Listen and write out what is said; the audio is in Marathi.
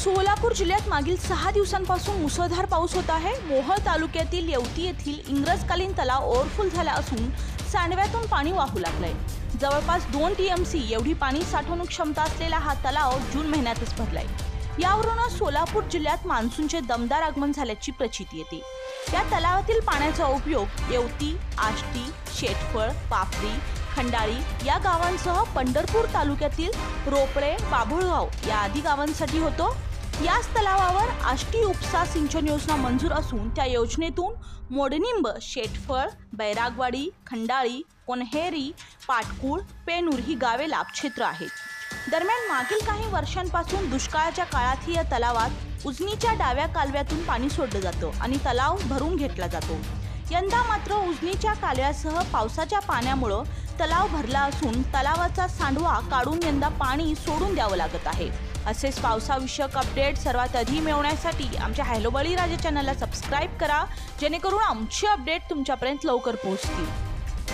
सोलापूर जिल्ह्यात मागील सहा दिवसांपासून मुसळधार पाऊस होत आहे. मोहोळ तालुक्यातील येवती येथील इंग्रजकालीन तलाव ओव्हरफुल झाला असून सांडव्यातून पाणी वाहू लागलंय. जवळपास दोन टीएमसी एवढी पाणी साठवणूक क्षमता असलेला हा तलाव जून महिन्यातच भरलाय. यावरूनच सोलापूर जिल्ह्यात मान्सूनचे दमदार आगमन झाल्याची प्रचिती येते. या तलावातील पाण्याचा उपयोग येवती आष्टी शेटफळ पापरी खंडाळी या गावांसह पंढरपूर तालुक्यातील रोपळे बाभुळगाव या आदी गावांसाठी होतो. याच तलावावर आष्टी उपसा सिंचन योजना मंजूर असून त्या योजनेतून मोडनिंब शेटफळ बैरागवाडी खंडाळी कोन्हेरी पाटकुळ पेनूर ही गावे लाभक्षेत्र आहेत. दरम्यान मागील काही वर्षांपासून दुष्काळाच्या काळातही या तलावात उजनीच्या डाव्या कालव्यातून पाणी सोडलं जातं आणि तलाव भरून घेतला जातो. यंदा मात्र उजनीच्या कालव्यासह पावसाच्या पाण्यामुळं तलाव भरला असून तलावाचा सांडवा काढून यंदा पाणी सोडून द्यावं लागत आहे. असेच पावसाविषयक अपडेट सर्वात आधी मिळवण्यासाठी आमच्या हॅलो बळीराजा चॅनलला सबस्क्राईब करा जेणेकरून आमचे अपडेट तुमच्यापर्यंत लवकर पोहोचतील.